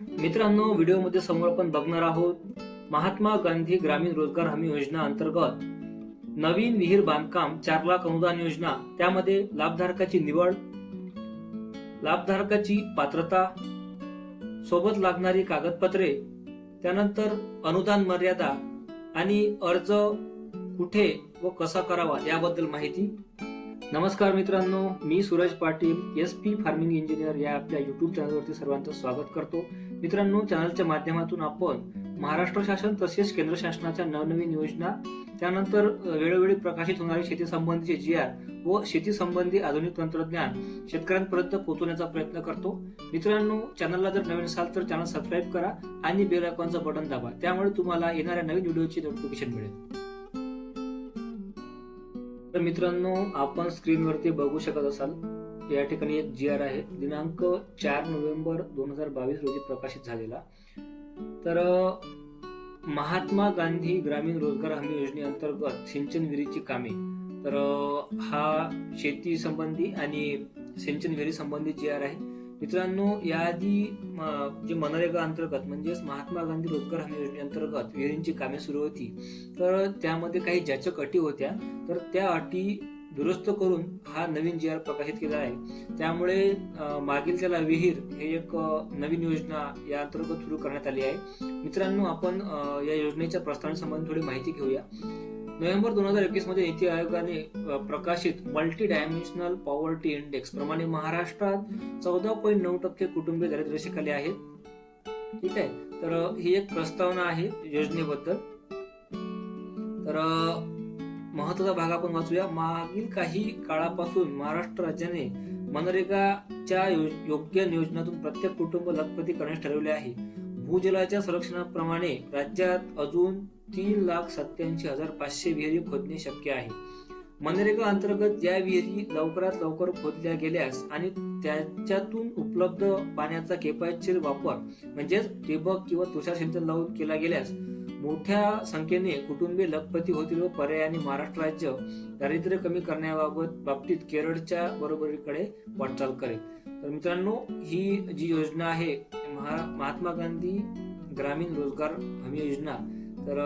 मित्रांनो व्हिडिओमध्ये समोर आपण बघणार आहोत महात्मा गांधी ग्रामीण रोजगार हमी योजना अंतर्गत नवीन विहीर बांधकाम चार लाख अनुदान योजना. त्यामध्ये लाभधारकाची निवड लाभधारकाची पात्रता सोबत लागणारी कागदपत्रे त्यानंतर अनुदान मर्यादा आणि अर्ज कुठे व कसा करावा याबद्दल माहिती. नमस्कार मित्रांनो मी Suraj Patil S P farming engineer या आपल्या युट्यूब चॅनलवरती सर्वांचं स्वागत करतो. मित्रांनो चॅनलच्या माध्यमातून आपण महाराष्ट्र शासन तसेच केंद्र शासनाच्या नवनवीन योजना त्यानंतर वेळोवेळी प्रकाशित होणारे शेती संबंधीचे जी आर व शेती संबंधी आधुनिक तंत्रज्ञान शेतकऱ्यांपर्यंत पोहोचवण्याचा प्रयत्न करतो. मित्रांनो चॅनलला जर नवीन असाल तर चॅनल सबस्क्राईब करा आणि बेल आयकॉनचं बटन दाबा. त्यामुळे तुम्हाला येणाऱ्या नवीन व्हिडिओची नोटिफिकेशन मिळेल. तर मित्रांनो आपण स्क्रीनवरती बघू शकत असाल या ठिकाणी एक जी आर आहे. दिनांक चार नोव्हेंबर दोन हजार बावीस रोजी प्रकाशित झालेला. तर महात्मा गांधी ग्रामीण रोजगार हमी योजनेअंतर्गत सिंचन विहिरीची कामे. तर हा शेती संबंधी आणि सिंचन विहिरी संबंधी जी आर आहे. मित्रांनो याआधी जे मनरेगा अंतर्गत म्हणजेच महात्मा गांधी रोजगार हमी योजनेअंतर्गत विहिरींची कामे सुरू होती. तर त्यामध्ये काही जाचक अटी होत्या तर त्या अटी दुरुस्त करून हा नवीन जी आर प्रकाशित केला आहे. त्यामुळे मागील त्याला विहीर हे एक नवीन योजना या अंतर्गत सुरू करण्यात आली आहे. मित्रांनो आपण या योजनेच्या प्रस्तावनेसंबंधी थोडी माहिती घेऊया. नोव्हेंबर दोन हजार एकवीसमध्ये नीती आयोगाने प्रकाशित मल्टी डायमेन्शनल पॉवर्टी इंडेक्स प्रमाणे महाराष्ट्रात चौदा पॉईंट नऊ टक्के कुटुंबीय दारिद्र्यरेषेखाली आहेत ठीक आहे? तर ही एक प्रस्तावना आहे योजनेबद्दल. तर महत्त्वाचा भाग आपण वाचूया. मागील काही काळापासून महाराष्ट्र राज्याने मनरेगाच्या योग्य नियोजनातून प्रत्येक कुटुंब लखपती करण्यास ठरवले आहे. भूजलाच्या संरक्षणाप्रमाणे राज्यात अजून तीन लाख सत्याऐंशी हजार पाचशे विहिरी खोदणे शक्य आहे. मनरेगा अंतर्गत या विहिरी लवकरात लवकर खोदल्या गेल्यास आणि त्याच्यातून उपलब्ध पाण्याचा किफायतशीर वापर म्हणजेच ठिबक किंवा तुषार सिंचन लावून केला गेल्यास मोठ्या संख्येने कुटुंबे लखपती होतील व पर्यायाने महाराष्ट्र राज्य दारिद्र्य कमी करण्याबाबत बाबतीत केरळच्या बरोबरीकडे वाटचाल करेल. तर मित्रांनो ही जी योजना आहे महा महात्मा गांधी ग्रामीण रोजगार हमी योजना तर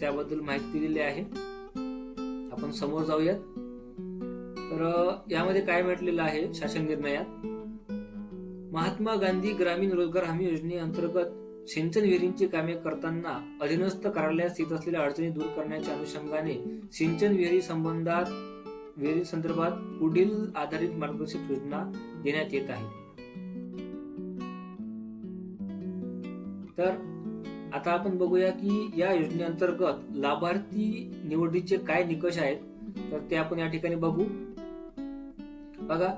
त्याबद्दल माहिती दिलेली आहे. आपण समोर जाऊयात. तर यामध्ये काय म्हटलेलं आहे शासन निर्णयात? महात्मा गांधी ग्रामीण रोजगार हमी योजनेअंतर्गत सिंचन विहिरींची कामे करताना अधीनस्थ कार्यालयात येत असलेल्या अडचणी दूर करण्याच्या अनुषंगाने सिंचन विहिरी संबंधात विहिरी संदर्भात पुढील आधारित मार्गदर्शक सूचना देण्यात येत आहे तर आता आपण बघूया की या योजनेअंतर्गत लाभार्थी निवडीचे काय निकष आहेत तर ते आपण या ठिकाणी बघू. बघा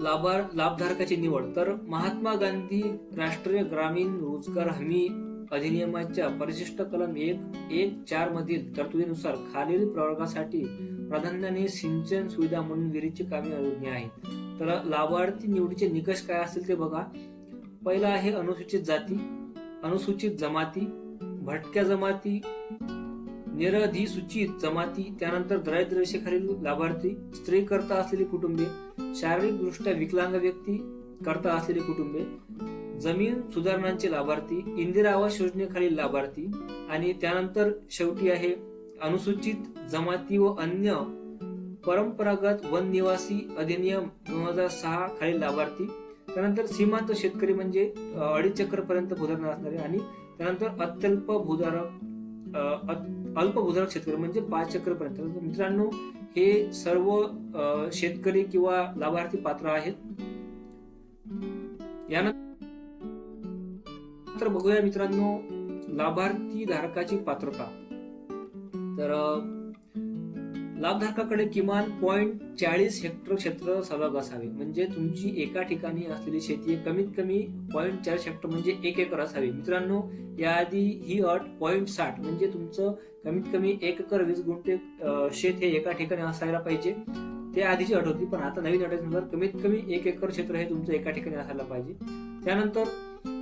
लाभार लाभधारकाची निवड. तर महात्मा गांधी राष्ट्रीय ग्रामीण रोजगार हमी अधिनियमाच्या परिशिष्ट कलम एक एक चार मधील तरतुदीनुसार खालील प्रवर्गासाठी प्राधान्याने सिंचन सुविधा म्हणून विहिरीची कामे अनुज्ञ आहेत तर लाभार्थी निवडीचे निकष काय असतील ते बघा. पहिला आहे अनुसूचित जाती अनुसूचित जमाती भटक्या जमाती निरधिसूचित जमाती त्यानंतर दरिद्ररेषेखालील लाभार्थी स्त्री करता असलेली कुटुंबे शारीरिकदृष्ट्या विकलांग व्यक्ती करता असलेली कुटुंबे जमीन सुधारणांचे लाभार्थी इंदिरा आवास योजनेखालील लाभार्थी आणि त्यानंतर शेवटी आहे अनुसूचित जमाती व अन्य परंपरागत वन निवासी अधिनियम दोन हजार सहा खालील लाभार्थी त्यानंतर सीमांत शेतकरी म्हणजे अडीच चक्र पर्यंत भूधारणा असणारे आणि त्यानंतर अत्यल्प भूधारक अल्पभूधारक क्षेत्र शेतकरी म्हणजे पाच चक्रपर्यंत मित्रांनो हे सर्व शेतकरी किंवा लाभार्थी पात्र आहेत. यानंतर बघूया मित्रांनो लाभार्थी धारकाची पात्रता. तर लाभधारकाकडे किमान पॉईंट चाळीस हेक्टर क्षेत्र सलग असावे. म्हणजे तुमची एका ठिकाणी असलेली शेती कमीत कमी पॉईंट चाळीस हेक्टर म्हणजे एक एकर असावी. मित्रांनो याआधी ही अट पॉईंट साठ म्हणजे तुमचं कमीत कमी एक एकर वीस गुंठे शेत हे एका ठिकाणी असायला पाहिजे. ते आधीची अट होती पण आता नवीन अटीनुसार कमीत कमी एक एकर क्षेत्र हे तुमचं एका ठिकाणी असायला पाहिजे. त्यानंतर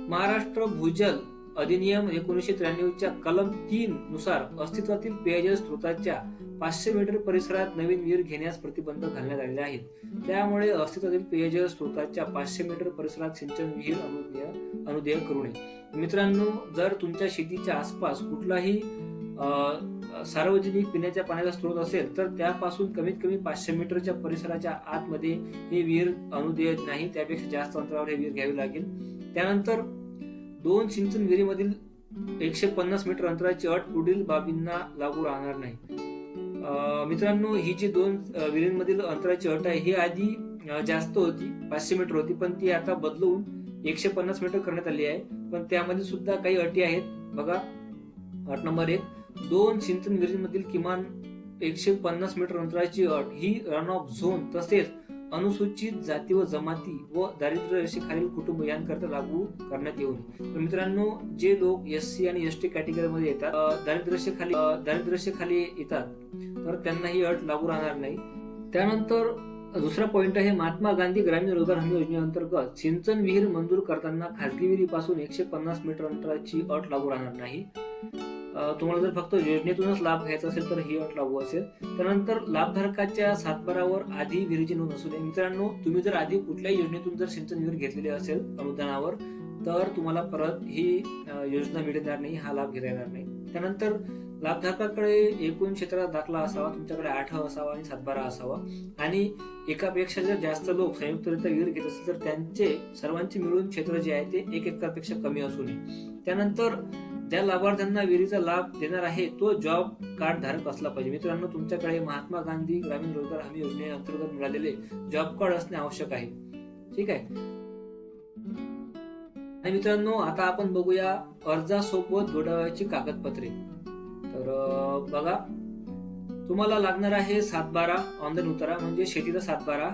महाराष्ट्र भूजल अधिनियम एकोणीसशे त्र्याण्णवच्या कलम तीन नुसार अस्तित्वातील पेयजल स्रोताच्या पाचशे मीटर परिसरात नवीन विहीर घेण्यास प्रतिबंध घालण्यात आलेले आहेत. त्यामुळे अस्तित्वातील पेयजल स्रोताच्या पाचशे मीटर परिसरात सिंचन विहीर अनुदेय अनुदेय करू नये. मित्रांनो जर तुमच्या शेतीच्या आसपास कुठलाही सार्वजनिक पिण्याच्या पाण्याचा स्रोत असेल तर त्यापासून कमीत कमी पाचशे मीटरच्या परिसराच्या आतमध्ये ही विहीर अनुदेय नाही त्यापेक्षा जास्त अंतरावर ही विहीर घ्यावी लागेल. त्यानंतर दोन सिंचन विहिरीमधील एकशे पन्नास मीटर अंतराची अट पुढील बाबींना लागू राहणार नाही. मित्रांनो ही जी दोन विहिरींमधील अंतराची अट आहे ही आधी जास्त होती पाचशे मीटर होती पण ती आता बदलून एकशे पन्नास मीटर करण्यात आली आहे. पण त्यामध्ये सुद्धा काही अटी आहेत. बघा अट नंबर एक दोन सिंचन विहिरींमधील किमान एकशे पन्नास मीटर अंतराची अट ही रन ऑफ झोन तसेच अनुसूचित जाती व जमाती व दारिद्र्य रेषेखालील कुटुंब यांकरता लागू करण्यात येऊ नये. तर मित्रांनो जे लोक एस सी आणि एस टी कॅटेगरीमध्ये येतात अ, दारिद्र्य येतात तर त्यांना ही अट लागू राहणार नाही. त्यानंतर दुसरा पॉइंट आहे महात्मा गांधी ग्रामीण रोजगार हमी योजनेअंतर्गत सिंचन विहीर मंजूर करताना खाजगी विहिरीपासून एकशे पन्नास मीटर अंतराची अट लागू राहणार नाही. तुम्हाला जर फक्त योजनेतूनच लाभ घ्यायचा असेल तर ही अट लागू असेल. त्यानंतर लाभधारकाच्या सातबारावर आधी विहिरीची नोंद असू नये मित्रांनो तुम्ही जर आधी कुठल्याही योजनेतून जर सिंचन विहीर घेतलेली असेल अनुदानावर तर तुम्हाला परत ही योजना मिळणार नाही हा लाभ घेता येणार नाही. त्यानंतर लाभधारकाकडे एकूण क्षेत्रात दाखला असावा तुमच्याकडे आठ असावा आणि सातबारा असावा. आणि एकापेक्षा जर जास्त लोक संयुक्तरित्या विहीर घेत असतील तर त्यांचे सर्वांचे मिळून क्षेत्र जे आहे ते एक एकरपेक्षा कमी असू नये. त्यानंतर ज्या लाभार्थ्यांना विहिरीचा लाभ देणार आहे तो जॉब कार्ड धारक असला पाहिजे. मित्रांनो तुमच्याकडे महात्मा गांधी ग्रामीण रोजगार हमी योजनेअंतर्गत मिळालेले जॉब कार्ड असणे आवश्यक आहे. ठीक आहे? आणि मित्रांनो आता आपण बघूया अर्जासोबत जोडावयाची कागदपत्रे. तर बघा. तुम्हाला लागणार आहे सातबारा ऑनलाईन उतारा म्हणजे शेतीचा सातबारा.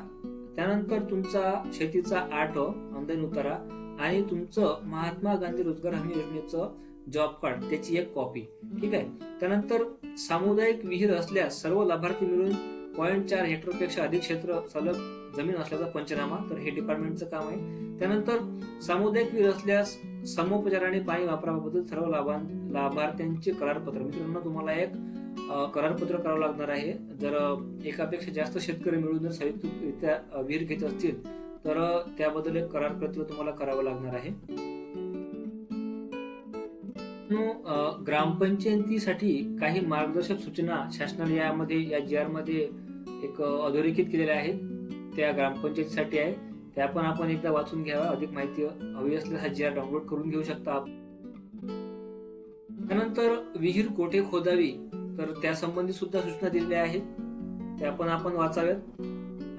त्यानंतर तुमचा शेतीचा आठ ऑनलाईन उतारा आणि तुमचं महात्मा गांधी रोजगार हमी योजनेचं जॉब कार्ड त्याची एक कॉपी ठीक आहे? त्यानंतर सामुदायिक विहीर असल्यास सर्व लाभार्थी मिळून पॉईंट चार हेक्टरपेक्षा अधिक क्षेत्र सलग जमीन असल्याचा पंचनामा तर हे डिपार्टमेंटचं काम आहे. त्यानंतर सामुदायिक विहीर असल्यास समोपचाराने पाणी वापराबद्दल सर्व लाभां लाभार्थ्यांचे करारपत्र. मित्रांनो तुम्हाला एक करारपत्र करावं लागणार आहे. जर एकापेक्षा जास्त शेतकरी मिळून जर संयुक्तरित्या विहीर घेत असतील तर त्याबद्दल एक करारपत्र तुम्हाला करावं लागणार आहे. ग्रामपंचायतीसाठी काही मार्गदर्शक सूचना शासनाने यामध्ये या जी आरमध्ये एक अधोरेखित केलेल्या आहेत. त्या ग्रामपंचायतीसाठी आहे. त्या पण आपण एकदा वाचून घ्यावा अधिक माहिती हवी असल्यास हा जी आर डाउनलोड करून घेऊ शकता त्यानंतर विहीर कोठे खोदावी? तर त्या संबंधी सुद्धा सूचना दिलेल्या आहेत. त्या पण आपण वाचाव्यात.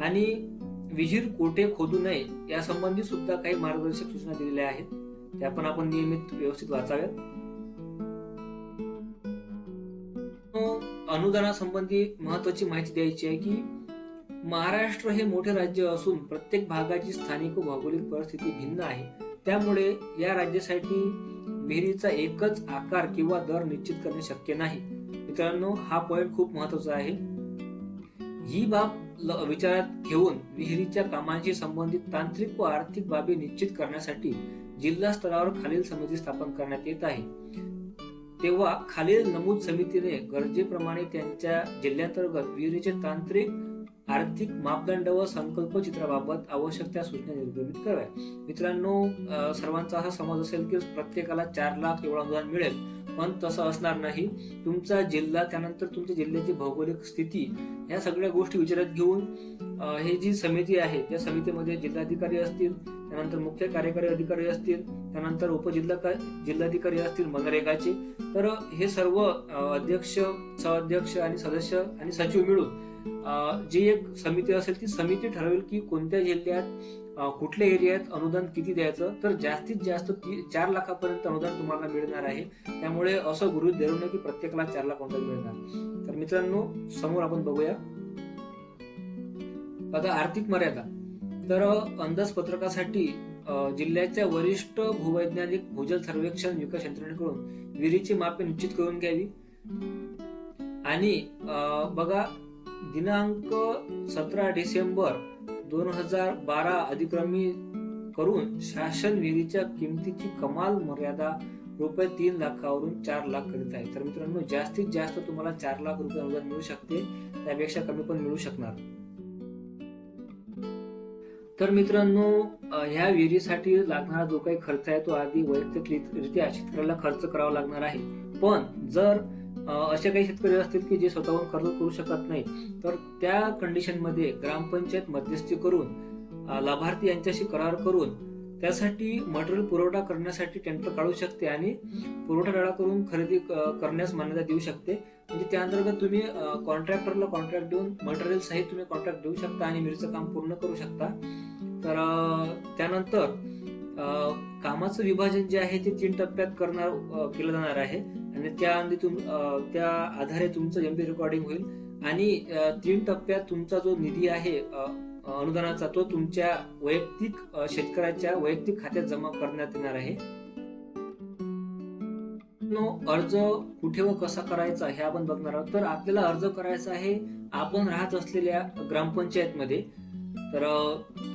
आणि विहीर कोठे खोदू नये यासंबंधी सुद्धा काही मार्गदर्शक सूचना दिलेल्या आहेत. त्या पण आपण नियमित व्यवस्थित वाचाव्यात. अनुदानासंबंधी महत्वाची माहिती द्यायची आहे की महाराष्ट्र हे मोठे राज्य असून प्रत्येक भागाची स्थानिक व भौगोलिक परिस्थिती भिन्न आहे. त्यामुळे या राज्यासाठी विहिरीचा एकच आकार किंवा दर निश्चित करणे शक्य नाही. मित्रांनो हा पॉइंट खूप महत्त्वाचा आहे. ही बाब विचारात घेऊन विहिरीच्या कामांशी संबंधित तांत्रिक व आर्थिक बाबी निश्चित करण्यासाठी जिल्हा स्तरावर खालील समिती स्थापन करण्यात येत आहे. तेव्हा खालील नमूद समितीने गरजेप्रमाणे त्यांच्या जिल्ह्यांतर्गत विहिरीचे तांत्रिक आर्थिक मापदंड व संकल्प चित्राबाबत आवश्यक त्या सूचना निर्गमित कराव्या मित्रांनो सर्वांचा हा समज असेल की प्रत्येकाला चार लाख एवढं अनुदान मिळेल पण तसं असणार नाही. तुमचा जिल्हा त्यानंतर तुमच्या जिल्ह्याची भौगोलिक स्थिती या सगळ्या गोष्टी विचारात घेऊन हे जी समिती आहे त्या समितीमध्ये जिल्हाधिकारी असतील त्यानंतर मुख्य कार्यकारी अधिकारी असतील त्यानंतर उपजिल्हा जिल्हाधिकारी असतील मनरेगाचे. तर हे सर्व अध्यक्ष सहअध्यक्ष आणि सदस्य आणि सचिव मिळून जी एक समिती असेल ती समिती ठरवेल की कोणत्या जिल्ह्यात कुठल्या एरियात अनुदान किती द्यायचं. तर जास्तीत जास्त ती- चार लाखापर्यंत अनुदान तुम्हाला मिळणार आहे. त्यामुळे असं गुरु धरू नये की प्रत्येकाला चार लाख अनुदान मिळणार. तर मित्रांनो समोर आपण बघूया. आता आर्थिक मर्यादा. तर अंदाजपत्रकासाठी जिल्ह्याच्या वरिष्ठ भूवैज्ञानिक भूजल सर्वेक्षण विकास यंत्रणेकडून विहिरीची मापे निश्चित करून घ्यावी. आणि अं, बघा दिनांक सतरा डिसेंबर दोन हजार बारा अधिक्रमी करून शासन विहिरीच्या किमतीची कमाल मर्यादा रुपये तीन लाखावरून चार लाख करीत आहे. तर मित्रांनो जास्तीत जास्त तुम्हाला चार लाख रुपये अनुदान मिळू शकते. त्यापेक्षा कमी पण मिळू शकणार. तर मित्रांनो ह्या विहिरीसाठी लागणारा जो काही खर्च आहे तो आधी वैयक्तिकरित्या शेतकऱ्याला खर्च करावा लागणार आहे. पण जर असे काही शेतकरी असतील की जे स्वतःहून खर्च करू शकत नाही तर त्या कंडिशनमध्ये ग्रामपंचायत मध्यस्थी करून लाभार्थी यांच्याशी करार करून त्यासाठी मटेरियल पुरवठा करण्यासाठी टेंडर काढू शकते आणि पुरवठादारा करून खरेदी करण्यास मान्यता देऊ शकते. म्हणजे त्या अंतर्गत तुम्ही कॉन्ट्रॅक्टरला कॉन्ट्रॅक्ट देऊन मटेरियल सहित तुम्ही कॉन्ट्रॅक्ट देऊ शकता आणि मिरचं काम पूर्ण करू शकता. तर त्यानंतर कामाचं विभाजन जे आहे ते तीन टप्प्यात करणार केलं जाणार आहे. आणि त्या तुम त्या आधारे तुमचं एम रेकॉर्डिंग होईल. आणि तीन टप्प्यात तुमचा जो निधी आहे अनुदानाचा तो तुमच्या वैयक्तिक शेतकऱ्याच्या वैयक्तिक खात्यात जमा करण्यात येणार आहे. अर्ज कुठे व कसा करायचा हे आपण बघणार आहोत. तर आपल्याला अर्ज करायचा आहे आपण राहत असलेल्या ग्रामपंचायत मध्ये तर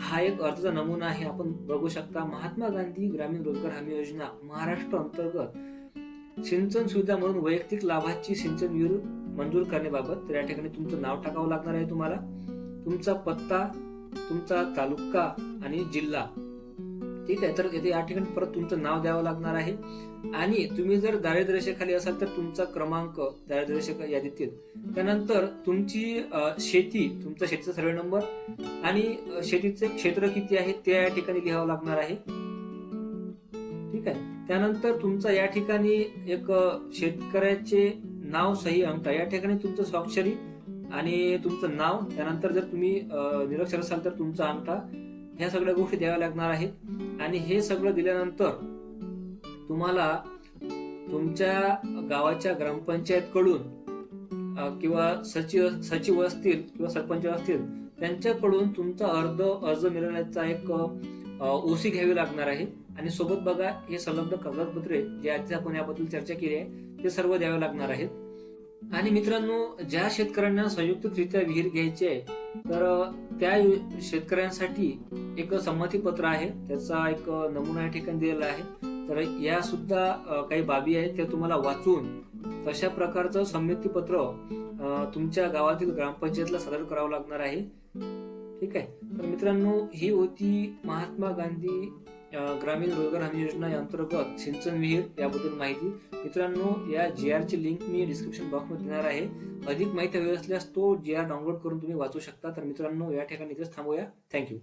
हा एक अर्जाचा नमुना आहे. आपण बघू शकता महात्मा गांधी ग्रामीण रोजगार हमी योजना महाराष्ट्र अंतर्गत सिंचन सुविधा म्हणून वैयक्तिक लाभाची सिंचन विहीर मंजूर करण्याबाबत. तर या ठिकाणी तुमचं नाव टाकावं लागणार आहे तुम्हाला. तुमचा पत्ता तुमचा तालुका आणि जिल्हा. ठीक आहे? तर येथे या ठिकाणी परत तुमचं नाव द्यावं लागणार आहे. आणि तुम्ही जर दारिद्र्यरेषेखाली असाल तर तुमचा क्रमांक दारिद्र्य यादीतील त्यानंतर तुमची शेती तुमचा शेतीचा सर्वे नंबर आणि शेतीचे क्षेत्र किती आहे ते या ठिकाणी लिहावं लागणार आहे. ठीक आहे? त्यानंतर तुमचा या ठिकाणी एक शेतकऱ्याचे नाव सही अंगठा या ठिकाणी तुमचं स्वाक्षरी आणि तुमचं नाव त्यानंतर जर तुम्ही निरक्षर असाल तर तुमचा अंगठा ह्या सगळ्या गोष्टी द्याव्या लागणार आहेत. आणि हे सगळं दिल्यानंतर तुम्हाला तुमच्या गावाच्या ग्रामपंचायतकडून किंवा सचिव सचिव असतील किंवा सरपंच असतील त्यांच्याकडून तुमचा अर्ज अर्ज मिळवण्याचा एक ओसी घ्यावी लागणार आहे. आणि सोबत बघा हे संलग्न कागदपत्रे जे आजच्या आपण याबद्दल चर्चा केली आहे ते सर्व द्यावे लागणार आहेत. आणि मित्रांनो ज्या शेतकऱ्यांना संयुक्तरित्या विहीर घ्यायची आहे तर त्या शेतकऱ्यांसाठी एक संमती पत्र आहे. त्याचा एक नमुना या ठिकाणी दिलेला आहे. तर या सुद्धा काही बाबी आहेत त्या तुम्हाला वाचून तशा प्रकारचं संमती पत्र तुमच्या गावातील ग्रामपंचायतला सादर करावं लागणार आहे. ठीक आहे? तर मित्रांनो ही होती महात्मा गांधी ग्रामीण रोजगार हमी योजना या अंतर्गत सिंचन विहीर याबद्दल माहिती मित्रांनो या जी आर ची लिंक मी डिस्क्रिप्शन बॉक्समध्ये देणार आहे. अधिक माहिती हवी असल्यास तो जी आर डाउनलोड करून तुम्ही वाचू शकता. तर मित्रांनो या ठिकाणी इथेच थांबूया. थँक्यू